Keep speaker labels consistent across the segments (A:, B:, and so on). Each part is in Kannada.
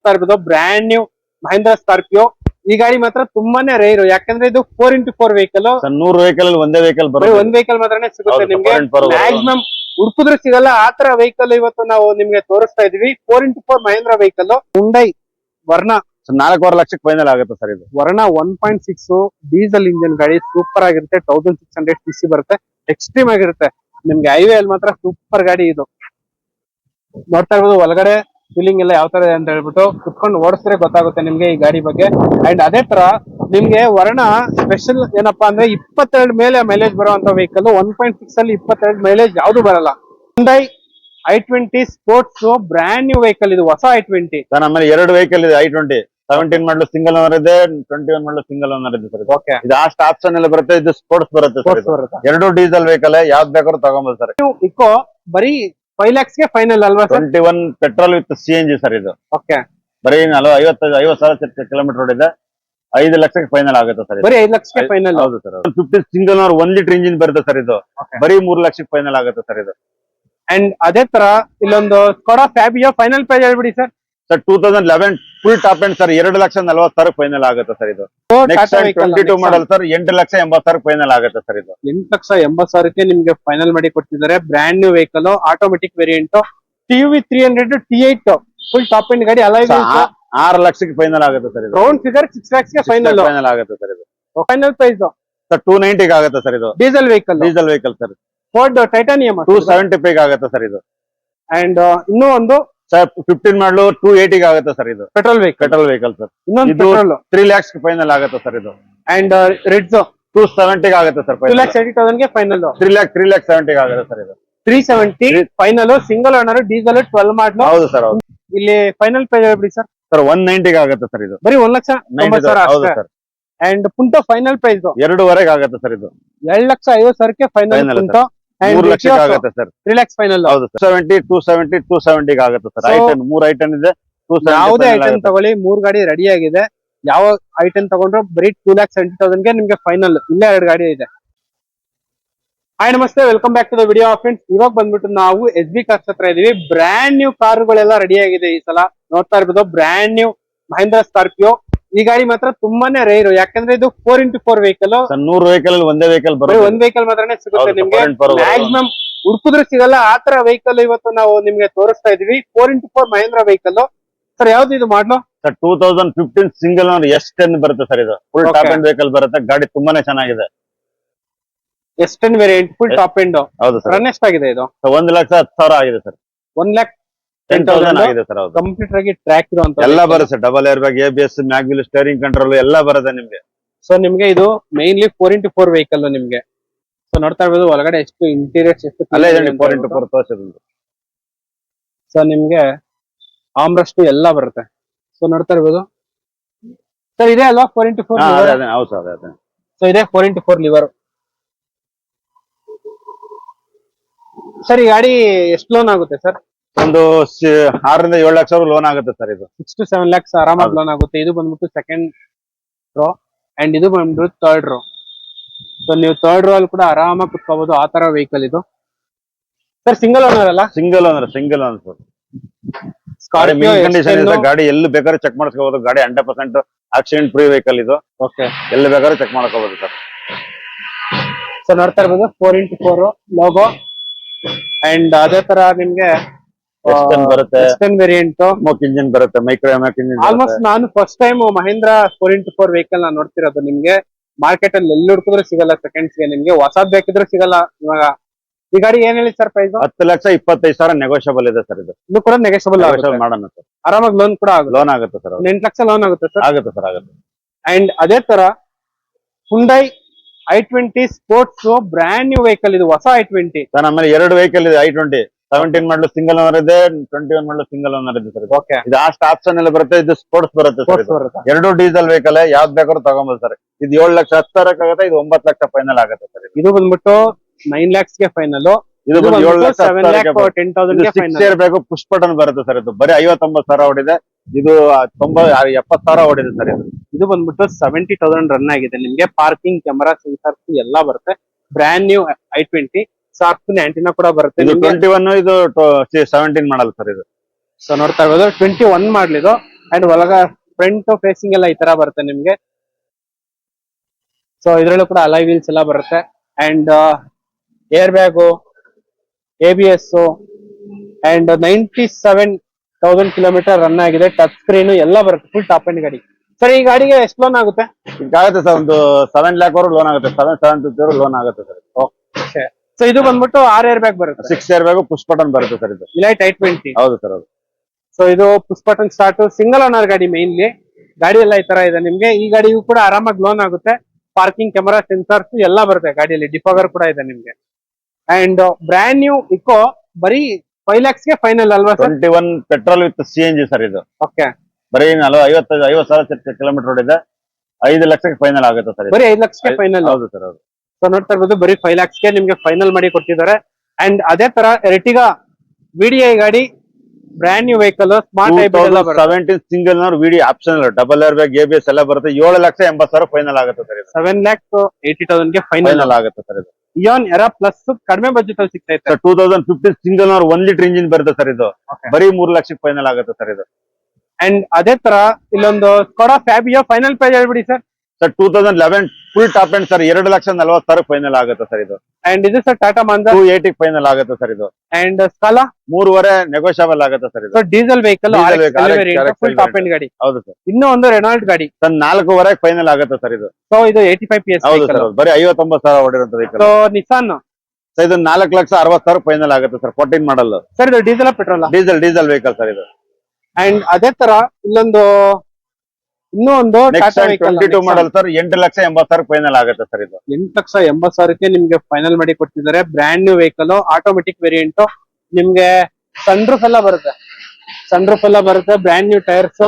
A: ನೋಡ್ತಾ ಇರ್ಬೋದು ಬ್ರ್ಯಾಂಡ್ ನ್ಯೂ ಮಹೇಂದ್ರ ಸ್ಕಾರ್ಪಿಯೋ ಈ ಗಾಡಿ ಮಾತ್ರ ತುಂಬಾನೇ ರೇರು ಯಾಕಂದ್ರೆ ಇದು ಫೋರ್ ಇಂಟು ಫೋರ್ ವೆಹಿಕಲ್
B: ನೂರು ವೆಹಿಕಲ್ ಅಲ್ಲಿ ಒಂದೇ ವೆಹಿಕಲ್
A: ಬರೀ
B: ಬರುತ್ತೆ
A: ಒಂದ್ ವೆಹಿಕಲ್ ಮಾತ್ರನೇ ಸಿಗುತ್ತೆ ನಿಮ್ಗೆ. ಮ್ಯಾಕ್ಸಿಮಮ್ ಹುಡುಕಿದ್ರು ಸಿಗಲ್ಲ ಆತರ ತರ ವೆಹಿಕಲ್ ಇವತ್ತು ನಾವು ನಿಮ್ಗೆ ತೋರಿಸ್ತಾ ಇದೀವಿ. Four into four Mahindra vehicle Hyundai Verna
B: ನಾಲ್ಕೂವರೆ ಲಕ್ಷಕ್ಕೆ ಫೈನಲ್ ಆಗುತ್ತೆ ಸರ್ ಇದು.
A: Verna one point six diesel engine ಗಾಡಿ ಸೂಪರ್ ಆಗಿರುತ್ತೆ. Thousand six hundred C C ಬರುತ್ತೆ. ಎಕ್ಸ್ಟ್ರೀಮ್ ಆಗಿರುತ್ತೆ. ನಿಮ್ಗೆ ಹೈವೇ ಅಲ್ಲಿ ಮಾತ್ರ ಸೂಪರ್ ಗಾಡಿ ಇದು. ನೋಡ್ತಾ ಇರ್ಬೋದು ಒಳಗಡೆ ಫೀಲಿಂಗ್ ಎಲ್ಲ ಯಾವ ತರ ಇದೆ ಅಂತ ಹೇಳ್ಬಿಟ್ಟು ಕುತ್ಕೊಂಡು ಓಡಿಸಿದ್ರೆ ಗೊತ್ತಾಗುತ್ತೆ ನಿಮ್ಗೆ ಈ ಗಾಡಿ ಬಗ್ಗೆ. ಅಂಡ್ ಅದೇ ತರ ನಿಮ್ಗೆ ವರ್ಣ ಸ್ಪೆಷಲ್ ಏನಪ್ಪಾ ಅಂದ್ರೆ ಇಪ್ಪತ್ತೆರಡು ಮೇಲೆ ಮೈಲೇಜ್ ಬರುವಂತ ವೆಹಿಕಲ್ ಒನ್ ಪಾಯಿಂಟ್ ಸಿಕ್ಸ್ ಅಲ್ಲಿ ಇಪ್ಪತ್ತೆರಡು ಮೈಲೇಜ್ ಯಾವ್ದು ಬರಲ್ಲ. Hyundai i twenty sports brand new vehicle ಇದು ಹೊಸ ಐ ಟ್ವೆಂಟಿ
B: ಸರ್ ಆಮೇಲೆ ಎರಡು ವೆಹಿಕಲ್ ಇದೆ i twenty seventeen model single owner ಇದೆ twenty one model single owner ಇದೆ ಸರ್
A: ಓಕೆ
B: ಇದು ಅಷ್ಟು ಆಪ್ಷನ್ ಎಲ್ಲ ಬರುತ್ತೆ ಇದು ಸ್ಪೋರ್ಟ್ಸ್ ಬರುತ್ತೆ ಸರ್
A: ಬರುತ್ತೆ.
B: ಎರಡು ಡೀಸೆಲ್ ವೆಹಿಕಲ್ ಯಾವ್ದು ಬೇಕಾದ್ರೂ ತಗೊಂಬೋದು ಸರ್.
A: ಇಕೋ ಬರೀ ಫೈವ್ ಲ್ಯಾಕ್ಸ್ಗೆ ಫೈನಲ್ ಅಲ್ವಾ sir?
B: Twenty one petrol with C N G sir ಇದು.
A: ಓಕೆ
B: ಬರೀ ನಲ್ವ ಐವತ್ತು ಐವತ್ತು ಸಾವಿರ ಕಿಲೋಮೀಟರ್ ಓಡಿದೆ ಐದು ಲಕ್ಷಕ್ಕೆ ಫೈನಲ್ ಆಗುತ್ತೆ ಸರ್ ಇದು.
A: ಬರೀ ಐದು ಲಕ್ಷಕ್ಕೆ ಫೈನಲ್
B: ಹೌದು sir fifty single owner one litre engine ಬರುತ್ತೆ ಸರ್ ಇದು. ಬರೀ ಮೂರ್ ಲಕ್ಷಕ್ಕೆ ಫೈನಲ್ ಆಗುತ್ತೆ ಸರ್ ಇದು.
A: ಅಂಡ್ ಅದೇ ತರ ಇಲ್ಲೊಂದು ಸ್ಕೋಡಾ ಫ್ಯಾಬಿಯೋ ಫೈನಲ್ ಪ್ರೈಸ್ ಹೇಳ್ಬಿಡಿ sir
B: sir two thousand eleven full top end sir ಎರಡು ಲಕ್ಷ ನಲ್ವತ್ತು ಸಾವಿರ ಫೈನಲ್ ಆಗುತ್ತೆ ಸರ್ ಇದು. Next twenty two model sir ಎಂಟು ಲಕ್ಷ ಎಂಬತ್ತು ಸಾವಿರ ಫೈನಲ್ ಆಗುತ್ತೆ ಸರ್ ಇದು.
A: ಎಂಟು ಲಕ್ಷ ಎಂಬತ್ತು ಸಾವಿರಕ್ಕೆ ನಿಮ್ಗೆ ಫೈನಲ್ ಮಾಡಿ ಕೊಟ್ಟಿದ್ದಾರೆ. Brand new vehicle automatic variant T V three hundred T eight full top end ಗಾಡಿ
B: ಅಲ್ಲ ಆರು ಲಕ್ಷಕ್ಕೆ ಫೈನಲ್ ಆಗುತ್ತೆ ಸರ್ ಇದು.
A: ರೌಂಡ್ ಫಿಗರ್ ಸಿಕ್ಸ್ ಲ್ಯಾಕ್ಸ್ಗೆ ಫೈನಲ್
B: ಫೈನಲ್ ಆಗುತ್ತೆ ಸರ್ ಇದು.
A: ಫೈನಲ್ ಪ್ರೈಸ್
B: ಸರ್ ಟೂ ನೈಂಟಿಗೆ ಆಗುತ್ತೆ ಸರ್ ಇದು.
A: Diesel vehicle
B: diesel vehicle sir
A: Ford Titanium
B: two seventy five ಆಗುತ್ತೆ ಸರ್ ಇದು.
A: ಅಂಡ್ ಇನ್ನೂ ಒಂದು
B: ಸರ್ ಫಿಫ್ಟೀನ್ ಮಾಡಲು ಟೂ ಏಟಿಗೆ ಆಗುತ್ತೆ ಸರ್ ಇದು.
A: Petrol vehicle
B: petrol vehicle sir.
A: ಇನ್ನೊಂದು
B: ಇದು-
A: ಪೆಟ್ರೋಲ್
B: ತ್ರೀ ಲ್ಯಾಕ್ಸ್ ಫೈನಲ್ ಆಗುತ್ತೆ ಸರ್ ಇದು.
A: ಅಂಡ್ ರೆಡ್ಸ್
B: ಟೂ ಸೆವೆಂಟಿಗೆ ಆಗುತ್ತೆ sir
A: two lakhs eighty ತೌಸಂಡ್ಗೆ final
B: three lakh three lakh ಸೆವೆಂಟಿಗೆ ಆಗುತ್ತೆ ಸರ್ ಇದು.
A: Three seventy final single owner diesel twelve model
B: ಹೌದು ಸರ್ ಹೌದು.
A: ಇಲ್ಲಿ ಫೈನಲ್ ಪ್ರೈಸ್ ಹೇಳ್ಬಿಡಿ ಸರ್.
B: ಸರ್ ಒನ್ ನೈಂಟಿಗೆ ಆಗುತ್ತೆ ಸರ್ ಇದು.
A: ಬರೀ ಒಂದ್ ಲಕ್ಷ ತೊಂಬತ್ತು ಸಾವಿರ
B: ಹೌದು ಸರ್.
A: ಅಂಡ್ ಪುಂಟ ಫೈನಲ್ ಪ್ರೈಸ್
B: ಎರಡುವರೆಗೆ ಆಗುತ್ತೆ ಸರ್ ಇದು.
A: ಎರಡ್ ಲಕ್ಷ ಐವತ್ತು ಸಾವಿರಕ್ಕೆ ಫೈನಲ್ ಪುಂಟೋ.
B: ಮೂರ್ ಲಕ್ಷ ಆಗುತ್ತೆ ಸರ್.
A: ತ್ರೀ ಲ್ಯಾಕ್ಸ್ ಫೈನಲ್
B: ಹೌದು ಸೆವೆಂಟಿ ಟೂ ಸೆವೆಂಟಿ ಟೂ ಸೆವೆಂಟಿಗೆ ಆಗುತ್ತೆ ಸರ್. ಐಟನ್ ಮೂರ್ ಐಟನ್ ಇದೆ
A: ಯಾವುದೇ ಐಟಮ್ ತಗೊಳ್ಳಿ ಮೂರ್ ಗಾಡಿ ರೆಡಿ ಆಗಿದೆ. ಯಾವ ಐಟಮ್ ತಗೊಂಡ್ರು ಬರೀ ಟೂ ಲ್ಯಾಕ್ ಸೆವೆಂಟಿ ತೌಸಂಡ್ಗೆ ನಿಮ್ಗೆ ಫೈನಲ್ ಇಲ್ಲೇ ಎರಡು ಗಾಡಿ ಇದೆ. ಹಾಯ್ ನಮಸ್ತೆ. Welcome back to the video friends ಇವಾಗ ಬಂದ್ಬಿಟ್ಟು ನಾವು ಎಸ್ ಬಿ ಕಾರ್ಸ್ ಹತ್ರ ಇದೀವಿ. ಬ್ರ್ಯಾಂಡ್ ನ್ಯೂ ಕಾರುಗಳೆಲ್ಲ ರೆಡಿ ಆಗಿದೆ ಈ ಸಲ. ನೋಡ್ತಾ ಇರ್ಬೋದು ಬ್ರ್ಯಾಂಡ್ ನ್ಯೂ ಮಹೇಂದ್ರ ಸ್ಕಾರ್ಪಿಯೋ ಈ ಗಾಡಿ ಮಾತ್ರ ತುಂಬಾನೇ ರೇರ್ ಯಾಕಂದ್ರೆ ಇದು ಫೋರ್ ಇಂಟು ಫೋರ್ ವೆಹಿಕಲ್
B: ನೂರು ವೆಹಿಕಲ್ ಒಂದೇ ವೆಹಿಕಲ್
A: ಬರೋದು
B: ಬರುತ್ತೆ
A: ಒಂದ್ ವೆಹಿಕಲ್ ಮಾತ್ರನೇ ಸಿಗುತ್ತೆ ನಿಮ್ಗೆ. ಮ್ಯಾಕ್ಸಿಮಮ್ ಹುಡುಕಿದ್ರೆ ಸಿಗಲ್ಲ. ಆ ತರ ವೆಹಿಕಲ್ ಇವತ್ತು ನಾವು ನಿಮ್ಗೆ ತೋರಿಸ್ತಾ ಇದೀವಿ. Four into four Mahindra vehicle sir ಯಾವ್ದು ಇದು ಮಾಡ್ಲು
B: sir two thousand fifteen single S ten ಬರುತ್ತೆ ಸರ್ ಇದು. ಫುಲ್ ಟಾಪ್ ಎಂಡ್ ವೆಹಿಕಲ್ ಬರುತ್ತೆ. ಗಾಡಿ ತುಂಬಾನೇ ಚೆನ್ನಾಗಿದೆ.
A: S ten variant full top end
B: ಹೌದು ಸರ್.
A: ರನ್ ಎಷ್ಟಾಗಿದೆ ಇದು?
B: ಒಂದ್ ಲಕ್ಷ ಹತ್ತು ಸಾವಿರ ಆಗಿದೆ ಸರ್.
A: ಒಂದ್ ಲ್ಯಾಕ್
B: ಟೆನ್ ತೌಸಂಡ್ ಆಗಿದೆ ಸರ್ ಹೌದು.
A: ಕಂಪ್ಯೂಟರ್ ಆಗಿ ಟ್ರ್ಯಾಕ್ ಇರುವಂತ
B: ಎಲ್ಲ ಬರುತ್ತೆ double air bag A B S mag wheel steering control ಎಲ್ಲ ಬರುತ್ತೆ ನಿಮ್ಗೆ.
A: ಸೊ ನಿಮ್ಗೆ ಇದು mainly four into four vehicle ನಿಮ್ಗೆ. ಸೊ ನೋಡ್ತಾ ಇರ್ಬೋದು ಒಳಗಡೆ ಎಷ್ಟು ಇಂಟೀರಿಯರ್ಸ್ ಎಷ್ಟು
B: ಅಲ್ಲೇ ಫೋರ್ ಇಂಟು ಫೋರ್ ತೋರಿಸಿದ್ರು
A: ಸೊ ನಿಮ್ಗೆ ಆಮ್ರಸ್ಟ್ ಎಲ್ಲ ಬರುತ್ತೆ. ಸೊ ನೋಡ್ತಾ ಇರ್ಬೋದು. ಸರ್ ಇದೆ ಅಲ್ವಾ ಫೋರ್ ಇಂಟು ಫೋರ್
B: ಹೌದು ಸರ್ ಅದೇ ಅದೇ.
A: ಸೊ ಇದೆ four into four lever sir ಈ ಗಾಡಿ ಎಷ್ಟು ಲೋನ್ ಆಗುತ್ತೆ ಸರ್
B: ಒಂದು ಆರರಿಂದ ಏಳು ಲಕ್ಷ ಲೋನ್ ಆಗುತ್ತೆ ಸರ್ ಇದು.
A: ಸಿಕ್ಸ್ ಟು ಸೆವೆನ್ ಲ್ಯಾಕ್ಸ್ ಆರಾಮಾಗಿ ಲೋನ್ ಆಗುತ್ತೆ. ಇದು ಬಂದ್ಬಿಟ್ಟು ಸೆಕೆಂಡ್ ರೋ ಅಂಡ್ ಇದು ಬಂದ್ಬಿಟ್ಟು ಥರ್ಡ್ ರೋ ಸೊ ನೀವು ಥರ್ಡ್ ರೋ ಅಲ್ಲಿ ಕೂಡ ಆರಾಮಾಗಿ ಕುತ್ಕೋಬಹುದು ಆ ತರ ವೆಹಿಕಲ್ ಇದು. ಸರ್ ಸಿಂಗಲ್ ಓನರ್ ಅಲ್ಲ?
B: Single owner single owner sir ಗಾಡಿ ಎಲ್ಲಿ ಬೇಕಾದ್ರೆ ಚೆಕ್ ಮಾಡಿಸ್ಕೋಬಹುದು ಗಾಡಿ hundred percent accident free vehicle ಇದು.
A: ಓಕೆ
B: ಎಲ್ಲಿ ಬೇಕಾದ್ರೆ ಚೆಕ್ ಮಾಡ್ಕೋಬಹುದು ಸರ್
A: ಸೊ ನೋಡ್ತಾ ಇರ್ಬೋದು four into four logo and ಅದೇ ತರ ನಿಮ್ಗೆ
B: S10 ಬರುತ್ತೆ.
A: ವೇರಿಯಂಟ್
B: ಸ್ಮೋಕ್ ಇಂಜಿನ್ ಬರುತ್ತೆ ಮೈಕ್ರೋ ಎಮ್ಯಾಕ್ ಇಂಜಿನ್
A: ಆಲ್ಮೋಸ್ಟ್ ನಾನು first time Mahindra four into four vehicle ನಾನು ನೋಡ್ತಿರೋದು ನಿಮ್ಗೆ. ಮಾರ್ಕೆಟ್ ಅಲ್ಲಿ ಎಲ್ಲಿ ಹುಡುಕಿದ್ರು ಸಿಗಲ್ಲ ಸೆಕೆಂಡ್ಸ್ಗೆ ನಿಮ್ಗೆ ಹೊಸದ್ ಬೇಕಿದ್ರು ಸಿಗಲ್ಲ ಇವಾಗ. ಈ ಗಾಡಿ ಏನ್ ಹೇಳಿ ಸರ್ ಪ್ರೈಸ್
B: ಹತ್ತು ಲಕ್ಷ ಇಪ್ಪತ್ತೈದು ಸಾವಿರ ನೆಗೋಷಿಯಬಲ್ ಇದೆ ಸರ್ ಇದು.
A: ಇದು ಕೂಡ ನೆಗೋಷಿಯಬಲ್
B: ಮಾಡೋಣ ಸರ್
A: ಆರಾಮಾಗಿ ಲೋನ್ ಕೂಡ ಆಗುತ್ತೆ.
B: ಲೋನ್ ಆಗುತ್ತೆ ಸರ್
A: ಎಂಟು ಲಕ್ಷ ಲೋನ್ ಆಗುತ್ತೆ ಸರ್
B: ಆಗುತ್ತೆ ಸರ್ ಆಗುತ್ತೆ.
A: ಅಂಡ್ ಅದೇ ತರ Hyundai i twenty sports brand new vehicle ಇದು ಹೊಸ ಐ ಟ್ವೆಂಟಿ
B: ಸರ್ ಆಮೇಲೆ ಎರಡು ವೆಹಿಕಲ್ ಇದೆ i twenty seventeen model single owner ಇದೆ twenty one model single owner ಇದೆ. ಸರ್
A: ಓಕೆ
B: ಇದು ಆ ಆಪ್ಷನ್ ಎಲ್ಲ ಬರುತ್ತೆ ಇದು ಸ್ಪೋರ್ಟ್ಸ್ ಬರುತ್ತೆ ಸರ್
A: ಬರುತ್ತೆ.
B: ಎರಡು ಡೀಸೆಲ್ ವೆಹಿಕಲ್ ಯಾವ್ದು ಬೇಕಾದ್ರೂ ತಗೊಂಬೋದು ಸರ್ ಇದು ಏಳು ಲಕ್ಷ ಹತ್ತು ಸಾವಿರಕ್ಕೆ ಆಗುತ್ತೆ ಇದು ಒಂಬತ್ತು ಲಕ್ಷ ಫೈನಲ್ ಆಗುತ್ತೆ ಸರ್ ಇದು.
A: ಇದು ಬಂದ್ಬಿಟ್ಟು ನೈನ್ ಲ್ಯಾಕ್ಸ್ಗೆ ಫೈನಲ್
B: ಇದು ಬಂದು ಏಳು ಲಕ್ಷ
A: ಸೆವೆನ್ ಲ್ಯಾಕ್ ಟೆನ್ ತೌಸಂಡ್ಗೆ
B: ಸಿಕ್ಸ್
A: ಫೈನಲ್
B: ಇಯರ್ ಬೇಕು ಪುಷ್ ಬಟನ್ ಬರುತ್ತೆ ಸರ್ ಇದು. ಬರೀ ಐವತ್ತೊಂಬತ್ತು ಸಾವಿರ ಓಡಿದೆ. ಇದು ತೊಂಬ ಎಪ್ಪತ್ತು ಸಾವಿರ ಓಡಿದೆ ಸರ್ ಇದು.
A: ಇದು ಬಂದ್ಬಿಟ್ಟು ಸೆವೆಂಟಿ ತೌಸಂಡ್ ರನ್ ಆಗಿದೆ. ನಿಮ್ಗೆ ಪಾರ್ಕಿಂಗ್ ಕ್ಯಾಮರಾ ಸೆನ್ಸರ್ಸ್ ಎಲ್ಲ ಬರುತ್ತೆ. Brand new i twenty soft antenna ಕೂಡ ಬರುತ್ತೆ.
B: ಇದು ಟ್ವೆಂಟಿ ಒನ್ ಇದು ಸೆವೆಂಟೀನ್ ಮಾಡಲ್ ಸರ್ ಇದು.
A: ಸೊ ನೋಡ್ತಾ ಇರ್ಬೋದು. ಟ್ವೆಂಟಿ ಒನ್ ಮಾಡ್ಲಿದು ಅಂಡ್ ಒಳಗ ಫ್ರಂಟ್ ಫೇಸಿಂಗ್ ಎಲ್ಲ ಈ ತರ ಬರುತ್ತೆ ನಿಮ್ಗೆ. ಸೊ ಇದ್ರಲ್ಲೂ ಕೂಡ ಅಲೈ ವೀಲ್ಸ್ ಎಲ್ಲ ಬರುತ್ತೆ. And air bag A B S and ninety seven thousand kilometre run ಆಗಿದೆ. ಟಚ್ ಸ್ಕ್ರೀನ್ ಎಲ್ಲ ಬರುತ್ತೆ. ಫುಲ್ ಟಾಪ್ ಅಂಡ್ ಗಾಡಿ. ಸರ್ ಈ ಗಾಡಿಗೆ ಎಷ್ಟು ಲೋನ್ ಆಗುತ್ತೆ?
B: ಆಗುತ್ತೆ ಸರ್ ಒಂದು ಸೆವೆನ್ ಲ್ಯಾಕ್ ಅವರು ಲೋನ್ ಆಗುತ್ತೆ. ಸೆವೆನ್ ಸೆವೆನ್ ಫಿಫ್ಟಿ ಲೋನ್ ಆಗುತ್ತೆ ಸರ್
A: ಸೊ ಇದು ಬಂದ್ಬಿಟ್ಟು ಆರ್ ಏರ್ ಬ್ಯಾಗ್ ಬರುತ್ತೆ.
B: Six air bag push button ಬರುತ್ತೆ ಸರ್ ಇದು.
A: ಇಲೈಟ್ ಟೈಟ್ ಟ್ವೆಂಟಿ
B: ಹೌದು ಸರ್ ಹೌದು.
A: ಸೊ ಇದು push button start single owner ಗಾಡಿ ಮೇನ್ಲಿ ಗಾಡಿ ಎಲ್ಲ ಈ ತರ ಇದೆ ನಿಮ್ಗೆ. ಈ ಗಾಡಿಗೂ ಕೂಡ ಆರಾಮಾಗಿ ಲೋನ್ ಆಗುತ್ತೆ. ಪಾರ್ಕಿಂಗ್ ಕ್ಯಾಮರಾ ಸೆನ್ಸರ್ಸ್ ಎಲ್ಲ ಬರುತ್ತೆ ಗಾಡಿಯಲ್ಲಿ. ಡಿಫಾಗರ್ ಕೂಡ ಇದೆ ನಿಮ್ಗೆ. ಅಂಡ್ ಬ್ರ್ಯಾಂಡ್ ನ್ಯೂ ಇಕೋ ಬರೀ ಫೈವ್ ಲ್ಯಾಕ್ಸ್ಗೆ ಫೈನಲ್ ಅಲ್ವಾ sir?
B: Twenty one petrol with C N G sir ಇದು.
A: ಓಕೆ
B: ಬರೀ ನಲ್ವ ಐವತ್ತು ಐವತ್ತು ಸಾವಿರ ಕಿಲೋಮೀಟರ್ ಓಡಿದೆ ಐದು ಲಕ್ಷಕ್ಕೆ ಫೈನಲ್ ಆಗುತ್ತೆ ಸರ್ ಇದು.
A: ಬರೀ ಐದು ಲಕ್ಷಕ್ಕೆ ಫೈನಲ್
B: ಹೌದು ಸರ್ ಹೌದು.
A: ಸೊ ನೋಡ್ತಾ ಇರ್ಬೋದು ಬರೀ ಫೈವ್ ಲ್ಯಾಕ್ಸ್ಗೆ ನಿಮ್ಗೆ ಫೈನಲ್ ಮಾಡಿ ಕೊಟ್ಟಿದ್ದಾರೆ. ಅಂಡ್ ಅದೇ ತರ ಎರ್ಟಿಗಾ ವಿಡಿಐ ಗಾಡಿ brand new vehicle smart
B: seventeen single VD option double air bag A B S ಎಲ್ಲ ಬರುತ್ತೆ. ಏಳು ಲಕ್ಷ ಎಂಬತ್ತು ಸಾವಿರ ಫೈನಲ್ ಆಗುತ್ತೆ ಸರ್
A: ಸೆವೆನ್ ಲ್ಯಾಕ್ ಏಯ್ಟಿ ತೌಸಂಡ್ಗೆ ಫೈನಲ್
B: ಆಗುತ್ತೆ ಸರ್ ಇದು.
A: ಇಯೋನ್ ಎರಾ ಪ್ಲಸ್ ಕಡಿಮೆ ಬಜೆಟ್ ಅಲ್ಲಿ ಸಿಗ್ತಾ
B: ಇತ್ತು two thousand fifteen single owner one litre engine ಬರುತ್ತೆ ಸರ್ ಇದು. ಬರೀ ಮೂರು ಲಕ್ಷಕ್ಕೆ ಫೈನಲ್ ಆಗುತ್ತೆ ಸರ್ ಇದು.
A: ಅಂಡ್ ಅದೇ ತರ ಇಲ್ಲೊಂದು ಸ್ಕೋಡಾ ಫ್ಯಾಬಿಯೋ ಫೈನಲ್ ಪ್ರೈಸ್ ಹೇಳ್ಬಿಡಿ sir.
B: Sir two thousand eleven full top end sir ಎರಡು ಲಕ್ಷ ನಲ್ವತ್ತು ಸಾವಿರ ಫೈನಲ್ ಆಗುತ್ತೆ ಸರ್ ಇದು.
A: ಅಂಡ್ ಇದು ಸರ್ ಟಾಟಾ ಮಂದ
B: ಟೂ ಏಟಿಗೆ ಫೈನಲ್ ಆಗುತ್ತೆ ಸರ್ ಇದು.
A: ಅಂಡ್ ಸ್ಥಳ
B: ಮೂರುವರೆ ನೆಗೋಷಿಯಬಲ್ ಆಗುತ್ತೆ ಸರ್ ಇದು.
A: Diesel vehicle full top end ಗಾಡಿ.
B: ಹೌದು ಸರ್.
A: ಇನ್ನೂ ಒಂದು ರೆನಾಲ್ಡ್ ಗಾಡಿ.
B: ಸರ್ ನಾಲ್ಕೂವರೆ ಫೈನಲ್ ಆಗುತ್ತೆ ಸರ್ ಇದು.
A: ಸೊ ಇದು ಏಟಿ ಫೈವ್ ಪಿ ಎಸ್
B: ಹೌದು ಸರ್ ಬರೀ ಐವತ್ತೊಂಬತ್ತು ಸಾವಿರ ಓಡಿರುವಂತ ವೆಹಿಕಲ್
A: ಸೊ ನಿಸಾನ್
B: ಸರ್ ಇದು ನಾಲ್ಕು ಲಕ್ಷ ಅರವತ್ತು ಸಾವಿರ ಫೈನಲ್ ಆಗುತ್ತೆ ಸರ್ ಫೋರ್ಟೀನ್ ಮಾಡಲ್
A: ಸರ್ ಇದು diesel petrol
B: diesel diesel vehicle sir ಇದು.
A: ಅಂಡ್ ಅದೇ ತರ ಇಲ್ಲೊಂದು ಇನ್ನೂ ಒಂದು
B: ಟ್ವೆಂಟಿ ಟೂ ಮಾಡಲ್ ಸರ್ ಎಂಟು ಲಕ್ಷ ಎಂಬತ್ತು ಸಾವಿರ ಫೈನಲ್ ಆಗುತ್ತೆ ಸರ್ ಇದು.
A: ಎಂಟು ಲಕ್ಷ ಎಂಬತ್ ಸಾವಿರಕ್ಕೆ ನಿಮ್ಗೆ ಫೈನಲ್ ಮಾಡಿ ಕೊಡ್ತಿದ್ದಾರೆ brand new vehicle automatic variant ನಿಮ್ಗೆ ಸನ್ರೂಫ್ ಎಲ್ಲ ಬರುತ್ತೆ. ಸನ್ರೂಫ್ ಎಲ್ಲ ಬರುತ್ತೆ ಬ್ರ್ಯಾಂಡ್ ನ್ಯೂ ಟೈರ್ಸ್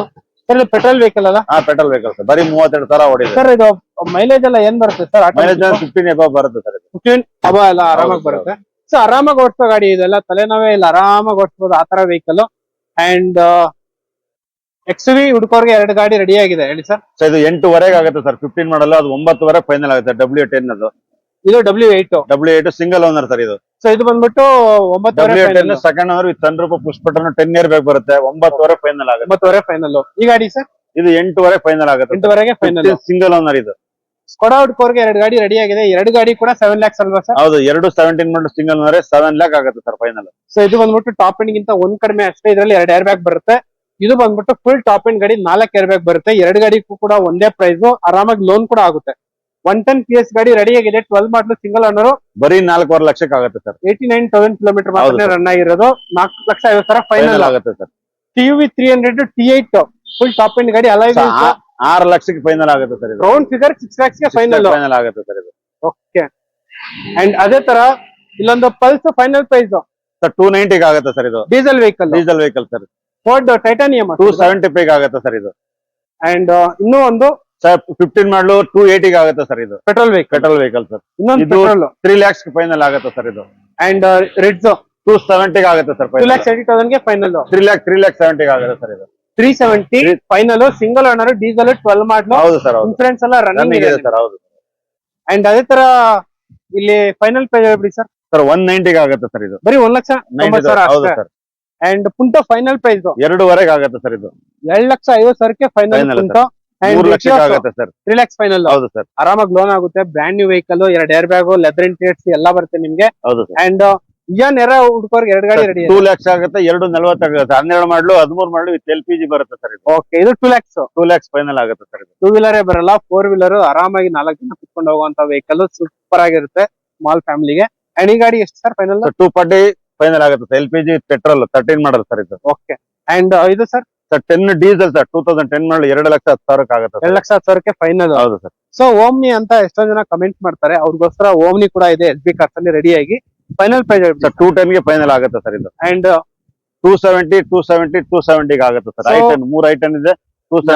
A: ಸರ್ ಇದು ಪೆಟ್ರೋಲ್ ವೆಹಿಕಲ್ ಅಲ್ಲ?
B: ಹಾ ಪೆಟ್ರೋಲ್ ವೆಹಿಕಲ್ ಸರ್ ಬರೀ ಮೂವತ್ತೆರಡು ಸಾವಿರ ಓಡಿದೆ.
A: ಸರ್ ಇದು ಮೈಲೇಜ್ ಎಲ್ಲ ಏನ್ ಬರುತ್ತೆ ಸರ್
B: ಮೈಲೇಜ್ ಫಿಫ್ಟೀನ್ ಎಬೋ ಬರುತ್ತೆ ಸರ್
A: ಫಿಫ್ಟೀನ್ ಹಬ ಎಲ್ಲ ಆರಾಮಾಗಿ ಬರುತ್ತೆ. ಸೊ ಆರಾಮಾಗಿ ಓಡಿಸೋ ಗಾಡಿ ಇದೆಲ್ಲ ತಲೆನೋವೇ ಇಲ್ಲ. ಆರಾಮಾಗಿ ಓಡಿಸಬಹುದು ಆ ತರ ವೆಹಿಕಲ್ ಅಂಡ್ ಎಕ್ಸ್ ವಿ ಹುಡ್ಕೋರ್ಗೆ ಎರಡು ಗಾಡಿ ರೆಡಿ ಆಗಿದೆ. ಹೇಳಿ ಸರ್
B: ಸೊ ಇದು ಎಂಟುವರೆಗೆ ಆಗುತ್ತೆ ಸರ್ ಫಿಫ್ಟೀನ್ ಮಾಡಲ್ಲ ಅದು ಒಂಬತ್ತುವರೆ ಫೈನಲ್ ಆಗುತ್ತೆ ಡಬ್ಲ್ಯೂ ಟೆನ್ ಅದು
A: ಇದು W eight
B: W eight single owner sir ಇದು.
A: ಸೊ ಇದು ಬಂದ್ಬಿಟ್ಟು
B: W ten
A: final.
B: Second owner with hundred ರೂಪ push button ten air bag ಬರುತ್ತೆ. ಒಂಬತ್ತುವರೆ ಫೈನಲ್ ಆಗುತ್ತೆ.
A: ಒಂಬತ್ತುವರೆ ಫೈನಲ್ ಈ ಗಾಡಿ ಸರ್
B: ಇದು ಎಂಟುವರೆ ಫೈನಲ್ ಆಗುತ್ತೆ
A: ಎಂಟುವರೆಗೆ ಫೈನಲ್
B: ಸಿಂಗಲ್ ಓನರ್ ಇದು.
A: ಸ್ಕೊಡಾ ಹುಡ್ಕೋರ್ಗೆ ಎರಡು ಗಾಡಿ ರೆಡಿ ಆಗಿದೆ. ಎರಡು ಗಾಡಿ ಕೂಡ ಸೆವೆನ್ ಲ್ಯಾಕ್ಸ್ ಅಲ್ವಾ ಸರ್
B: ಹೌದು ಎರಡು seventeen model single owner seven lakh ಆಗುತ್ತೆ ಸರ್ ಫೈನಲ್
A: ಸೊ ಇದು ಬಂದ್ಬಿಟ್ಟು ಟಾಪ್ ಎಂಡ್ ಗಿಂತ ಒಂದ್ ಕಡಿಮೆ ಅಷ್ಟೇ ಇದರಲ್ಲಿ ಎರಡು ಏರ್ ಬ್ಯಾಗ್ ಬರುತ್ತೆ. ಇದು ಬಂದ್ಬಿಟ್ಟು ಫುಲ್ ಟಾಪ್ ಎಂಡ್ ಗಾಡಿ ನಾಲ್ಕು ಏರ್ ಬ್ಯಾಗ್ ಬರುತ್ತೆ. ಎರಡು ಗಾಡಿಗೂ ಕೂಡ ಒಂದೇ ಪ್ರೈಸ್ ಆರಾಮಾಗಿ ಲೋನ್ ಕೂಡ ಆಗುತ್ತೆ. ಒನ್ ಟೆನ್ ಪಿ ಎಸ್ ಗಾಡಿ ರೆಡಿ ಆಗಿದೆ. ಟ್ವೆಲ್ ಮಾಡಲು ಸಿಂಗಲ್ ಅನ್ನೋರು
B: ಬರೀ ನಾಲ್ಕೂವರೆ ಲಕ್ಷಕ್ಕೆ ಆಗುತ್ತೆ sir.
A: Eighty nine thousand kilometre ಮಾತ್ರ ರನ್ ಆಗಿರೋದು. ನಾಲ್ಕು ಲಕ್ಷ ಐವತ್ತು ಸಾವಿರ ಫೈನಲ್
B: ಆಗುತ್ತೆ. Sir.
A: T U V three hundred T eight full top end ಗಾಡಿ ಅಲೈವ್
B: ಆರು ಲಕ್ಷಕ್ಕೆ ಫೈನಲ್ ಆಗುತ್ತೆ ಸರ್
A: ರೌಂಡ್ ಫಿಗರ್ ಸಿಕ್ಸ್ ಲ್ಯಾಕ್ಸ್ಗೆ ಫೈನಲ್
B: ಫೈನಲ್ ಆಗುತ್ತೆ ಸರ್ ಇದು.
A: ಓಕೆ ಅಂಡ್ ಅದೇ ತರ ಇಲ್ಲೊಂದು Pulse final price
B: sir two ನೈಂಟಿಗೆ ಆಗುತ್ತೆ ಸರ್ ಇದು.
A: Diesel vehicle
B: diesel vehicle sir.
A: Ford Titanium
B: two seventy five ಆಗುತ್ತೆ ಸರ್ ಇದು.
A: ಅಂಡ್ ಇನ್ನೂ ಒಂದು
B: ಸರ್ ಫಿಫ್ಟೀನ್ ಮಾಡಲು ಟೂ ಏಟಿಗೆ ಆಗುತ್ತೆ ಸರ್ ಇದು.
A: Petrol vehicle
B: petrol vehicle sir
A: ಇನ್ನೊಂದು
B: ತ್ರೀ ಲ್ಯಾಕ್ಸ್ ಫೈನಲ್ ಆಗುತ್ತೆ ಸರ್ ಇದು.
A: ಅಂಡ್ ರಿಡ್ಸ್
B: ಟೂ ಸೆವೆಂಟಿಗೆ ಆಗುತ್ತೆ sir
A: two lakhs eighty ತೌಸಂಡ್ಗೆ final
B: three lakh three lakh ಸೆವೆಂಟಿಗೆ ಆಗುತ್ತೆ ಸರ್ ಇದು.
A: Three seventy final single owner diesel twelve model
B: ಹೌದು ಸರ್
A: ಇನ್ಸೂರೆನ್ಸ್ ಎಲ್ಲ ರನ್ನಿಂಗ್ ಇದೆ
B: ಸರ್ ಹೌದು.
A: ಅಂಡ್ ಅದೇ ತರ ಇಲ್ಲಿ ಫೈನಲ್ ಪ್ರೈಸ್ ಹೇಳ್ಬಿಡಿ ಸರ್
B: ಸರ್ ಒನ್ ನೈಂಟಿಗೆ ಆಗುತ್ತೆ ಸರ್ ಇದು.
A: ಬರೀ ಒಂದ್ ಲಕ್ಷ
B: 90 ಹೌದು sir
A: and Punto final price
B: ಎರಡೂವರೆಗೆ ಆಗುತ್ತೆ ಸರ್ ಇದು.
A: ಎರಡ್ ಲಕ್ಷ ಐವತ್ತು ಸಾವಿರಕ್ಕೆ ಫೈನಲ್ ಪುಂಟೋ
B: ಮೂರು ಲಕ್ಷಕ್ಕೆ ಆಗುತ್ತೆ ಸರ್
A: ತ್ರೀ ಲ್ಯಾಕ್ಸ್ ಫೈನಲ್
B: ಹೌದು ಸರ್
A: ಆರಾಮಾಗಿ ಲೋನ್ ಆಗುತ್ತೆ. ಬ್ರಾಂಡ್ ನ್ಯೂ ವೆಹಿಕಲ್ ಎರಡು ಏರ್ ಬ್ಯಾಗ್ ಲೆದರ್ ಇಂಟೀರಿಯರ್ಸ್ ಎಲ್ಲ ಬರುತ್ತೆ ನಿಮ್ಗೆ.
B: ಹೌದು
A: ಅಂಡ್ ಇಯನ್ ಎರ ಹುಡುಕೋರ್ಗೆ ಎರಡು ಗಾಡಿ ರೆಡಿ
B: ಟೂ ಲ್ಯಾಕ್ಸ್ ಆಗುತ್ತೆ ಎರಡು ನಲ್ವತ್ತಾಗುತ್ತೆ ಹನ್ನೆರಡು ಮಾಡ್ಲು ಹದಿಮೂರು ಮಾಡ್ಲು ವಿತ್ ಎಲ್ ಪಿ ಜಿ ಬರುತ್ತೆ ಸರ್
A: ಓಕೆ ಇದು two lakhs
B: two lakhs final ಆಗುತ್ತೆ ಸರ್
A: ಟೂ ವೀಲರೇ ಬರಲ್ಲ ಫೋರ್ ವೀಲರ್ ಆರಾಮಾಗಿ ನಾಲ್ಕು ಜನ ಕುತ್ಕೊಂಡು ಹೋಗುವಂತ ವೆಹಿಕಲ್ ಸೂಪರ್ ಆಗಿರುತ್ತೆ ಸ್ಮಾಲ್ ಫ್ಯಾಮಿಲಿಗೆ ಅಂಡ್ ಈ ಗಾಡಿ ಎಷ್ಟು sir final
B: two forty final ಆಗುತ್ತೆ L P G petrol thirteen model sir ಇದು.
A: ಓಕೆ ಅಂಡ್ ಇದು sir
B: sir ten diesel sir two thousand ten model ಎರಡು ಲಕ್ಷ ಹತ್ತು ಸಾವಿರಕ್ಕೆ ಆಗುತ್ತೆ
A: ಎರಡು ಲಕ್ಷ ಹತ್ತು ಸಾವಿರಕ್ಕೆ ಫೈನಲ್
B: ಹೌದು ಸರ್
A: ಸೊ ಓಮ್ನಿ ಅಂತ ಎಷ್ಟೋ ಜನ ಕಮೆಂಟ್ ಮಾಡ್ತಾರೆ. ಅವ್ರಿಗೋಸ್ಕರ ಓಮ್ನಿ ಕೂಡ ಇದೆ ಎಸ್ ಬಿ ಕಾರ್ಸ್ ಅಲ್ಲಿ ರೆಡಿ ಆಗಿ ಫೈನಲ್ ಪ್ರೈಸ್
B: ಸರ್ ಟೂ ಟೆನ್ಗೆ ಫೈನಲ್ ಆಗುತ್ತೆ ಸರ್ ಇದು.
A: And
B: two seventy two seventy two ಸೆವೆಂಟಿಗೆ ಆಗುತ್ತೆ ಸರ್ ಐಟನ್ ಮೂರ್ ಐಟನ್ ಇದೆ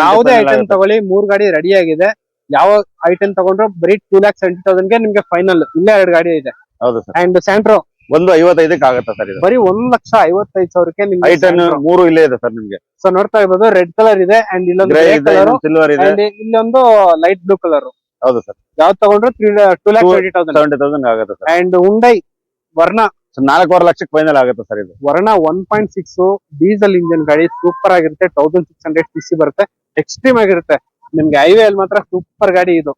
A: ಯಾವುದೇ
B: ಐಟನ್
A: ತಗೊಳ್ಳಿ ಮೂರ್ ಗಾಡಿ ರೆಡಿ ಆಗಿದೆ. ಯಾವ ಐಟನ್ ತಗೊಂಡ್ರು ಬರೀ ಟೂ ಲ್ಯಾಕ್ ಸೆವೆಂಟಿ ತೌಸಂಡ್ಗೆ ನಿಮ್ಗೆ ಫೈನಲ್ ಇಲ್ಲೇ ಎರಡು ಗಾಡಿ ಇದೆ.
B: ಹೌದು ಸರ್
A: ಅಂಡ್ ಸ್ಯಾಂಟ್ರೋ
B: ಒಂದು ಐವತ್ತೈದಕ್ಕೆ ಆಗುತ್ತೆ ಸರ್ ಇದು
A: ಬರೀ ಒಂದ್ ಲಕ್ಷ ಐವತ್ತೈದು ಸಾವಿರಕ್ಕೆ ನಿಮ್ಗೆ
B: ಐಟನ್ ಮೂರು ಇಲ್ಲೇ ಇದೆ ಸರ್ ನಿಮ್ಗೆ.
A: ಸೊ ನೋಡ್ತಾ ಇರ್ಬೋದು ರೆಡ್ ಕಲರ್ ಇದೆ ಅಂಡ್ ಇಲ್ಲೊಂದು
B: ಗ್ರೇ
A: ಕಲರ್
B: ಸಿಲ್ವರ್ ಇದೆ.
A: ಇಲ್ಲೊಂದು ಲೈಟ್ ಬ್ಲೂ ಕಲರ್
B: ಹೌದು ಸರ್.
A: ಯಾವ್ ತಗೊಂಡ್ರೆ three two lakh twenty thousand
B: seventy thousand ಆಗುತ್ತೆ ಸರ್.
A: ಅಂಡ್ ಉಂಡೈ ವರ್ಣ
B: ನಾಲ್ಕೂವರೆ ಲಕ್ಷಕ್ಕೆ ಫೈನಲ್ ಆಗುತ್ತೆ ಸರ್ ಇದು.
A: Verna one point six diesel engine ಗಾಡಿ ಸೂಪರ್ ಆಗಿರುತ್ತೆ thousand six hundred C C ಬರುತ್ತೆ ಎಕ್ಸ್ಟ್ರೀಮ್ ಆಗಿರುತ್ತೆ. ನಿಮ್ಗೆ ಹೈವೇ ಅಲ್ಲಿ ಮಾತ್ರ ಸೂಪರ್ ಗಾಡಿ ಇದು.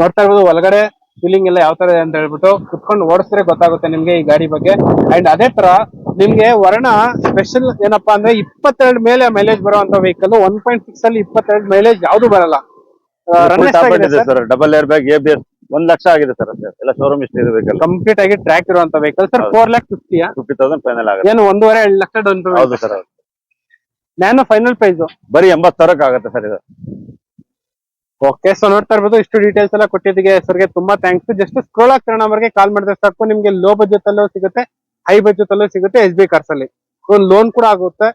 A: ನೋಡ್ತಾ ಇರ್ಬೋದು ಒಳಗಡೆ ಫೀಲಿಂಗ್ ಎಲ್ಲ ಯಾವ ತರ ಇದೆ ಅಂತ ಹೇಳ್ಬಿಟ್ಟು ಕುತ್ಕೊಂಡು ಓಡಿಸ್ರೆ ಗೊತ್ತಾಗುತ್ತೆ ನಿಮ್ಗೆ ಈ ಗಾಡಿ ಬಗ್ಗೆ. ಅಂಡ್ ಅದೇ ತರ ನಿಮ್ಗೆ ವರ್ಣ ಸ್ಪೆಷಲ್ ಏನಪ್ಪಾ ಅಂದ್ರೆ ಇಪ್ಪತ್ತೆರಡು ಮೇಲೆ ಮೈಲೇಜ್ ಬರುವಂತ ವೆಹಿಕಲ್ ಒನ್ ಪಾಯಿಂಟ್ ಸಿಕ್ಸ್ ಅಲ್ಲಿ ಇಪ್ಪತ್ತೆರಡು ಮೈಲೇಜ್ ಯಾವ್ದು ಬರಲ್ಲ.
B: Sir double air bag A B S ಒಂದ್ ಲಕ್ಷ ಆಗಿದೆ ಸರ್ ಎಲ್ಲ ಶೋರೂಮ್ ಇಷ್ಟ ಇದೆ ವೆಹಿಕಲ್
A: ಕಂಪ್ಲೀಟ್ ಆಗಿ ಟ್ರ್ಯಾಕ್ ಇರುವಂತ vehicle sir. Four lakh fifty
B: fifty thousand final ಆಗುತ್ತೆ.
A: ಏನು ಒಂದೂವರೆ ಎರಡು ಲಕ್ಷ ಡೌನ್
B: ಹೌದು ಸರ್
A: ನಾನು ಫೈನಲ್ ಪ್ರೈಸ್
B: ಬರೀ ಎಂಬತ್ತು ಸಾವಿರಕ್ಕೆ ಆಗುತ್ತೆ ಸರ್ ಇದು.
A: ಓಕೆ ಸೊ ನೋಡ್ತಾ ಇರ್ಬೋದು ಇಷ್ಟು ಡೀಟೇಲ್ಸ್ ಎಲ್ಲ ಕೊಟ್ಟಿದ್ದಕ್ಕೆ ಸರ್ಗೆ ತುಂಬಾ ಥ್ಯಾಂಕ್ಸ್ ಜಸ್ಟ್ ಸ್ಕ್ರೋಲ್ ಆಗ್ತಿರೋ ನಂಬರ್ಗೆ ಕಾಲ್ ಮಾಡಿದ್ರೆ ಸಾಕು ನಿಮ್ಗೆ ಲೋ ಬಜೆಟ್ ಅಲ್ಲೂ ಸಿಗುತ್ತೆ ಹೈ ಬಜೆಟ್ ಅಲ್ಲೂ ಸಿಗುತ್ತೆ ಎಸ್ ಬಿ ಕಾರ್ಸ್ ಅಲ್ಲಿ. ಒಂದು ಲೋನ್ ಕೂಡ ಆಗುತ್ತೆ.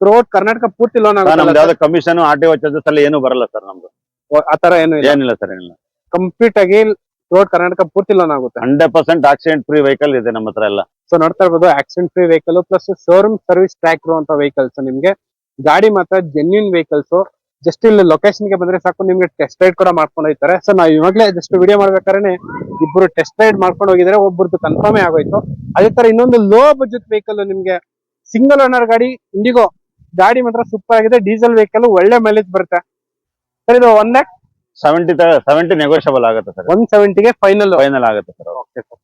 A: ಥ್ರೂಔಟ್ ಕರ್ನಾಟಕ ಪೂರ್ತಿ ಲೋನ್ ಆಗುತ್ತೆ.
B: ಕಮಿಷನ್ ಆರ್ ಟಿ ಚಾರ್ಜಸ್ ಅಲ್ಲಿ ಏನು ಬರಲ್ಲ ಸರ್ ನಮ್ದು.
A: ಆತರ ಏನು
B: ಏನಿಲ್ಲ ಸರ್ ಏನಿಲ್ಲ.
A: ಕಂಪ್ಲೀಟ್ ಆಗಿ ರೋಡ್ ಕರ್ನಾಟಕ ಪೂರ್ತಿ ಲೋನ್ ಆಗುತ್ತೆ.
B: Hundred percent accident free vehicle ಇದೆ ನಮ್ಮ ಹತ್ರ ಎಲ್ಲ.
A: ಸೊ ನೋಡ್ತಾ ಇರ್ಬೋದು accident free vehicle plus showroom service track ಇರುವಂತ ವೆಹಿಕಲ್ಸ್ ನಿಮ್ಗೆ. ಗಾಡಿ ಮಾತ್ರ ಜೆನ್ಯೂನ್ ವೆಹಿಕಲ್ಸ್ ಜಸ್ಟ್ ಇಲ್ಲಿ ಲೊಕೇಶನ್ಗೆ ಬಂದ್ರೆ ಸಾಕು ನಿಮ್ಗೆ ಟೆಸ್ಟ್ ರೈಡ್ ಕೂಡ ಮಾಡ್ಕೊಂಡು ಹೋಗ್ತಾರೆ. ಸೊ ನಾವು ಇವಾಗಲೇ ಜಸ್ಟ್ ವಿಡಿಯೋ ಮಾಡ್ಬೇಕಾದ್ರೆ ಇಬ್ರು ಟೆಸ್ಟ್ ರೈಡ್ ಮಾಡ್ಕೊಂಡು ಹೋಗಿದ್ರೆ ಒಬ್ಬರದ್ದು ಕನ್ಫರ್ಮೇ ಆಗೋಯ್ತು. ಅದೇ ತರ ಇನ್ನೊಂದು ಲೋ ಬಜೆಟ್ ವೆಹಿಕಲ್ ನಿಮ್ಗೆ ಸಿಂಗಲ್ ಓನರ್ ಗಾಡಿ ಇಂಡಿಗೋ ಗಾಡಿ ಮಾತ್ರ ಸೂಪರ್ ಆಗಿದೆ. ಡೀಸೆಲ್ ವೆಹಿಕಲ್ ಒಳ್ಳೆ ಮೈಲೇಜ್ ಬರುತ್ತೆ. ಸರ್ ಇದು one lakh
B: seventy seventy negotiable ಆಗುತ್ತೆ ಸರ್
A: ಒನ್ ಸೆವೆಂಟಿಗೆ ಫೈನಲ್
B: ಫೈನಲ್ ಆಗುತ್ತೆ ಸರ್
A: ಓಕೆ ಸರ್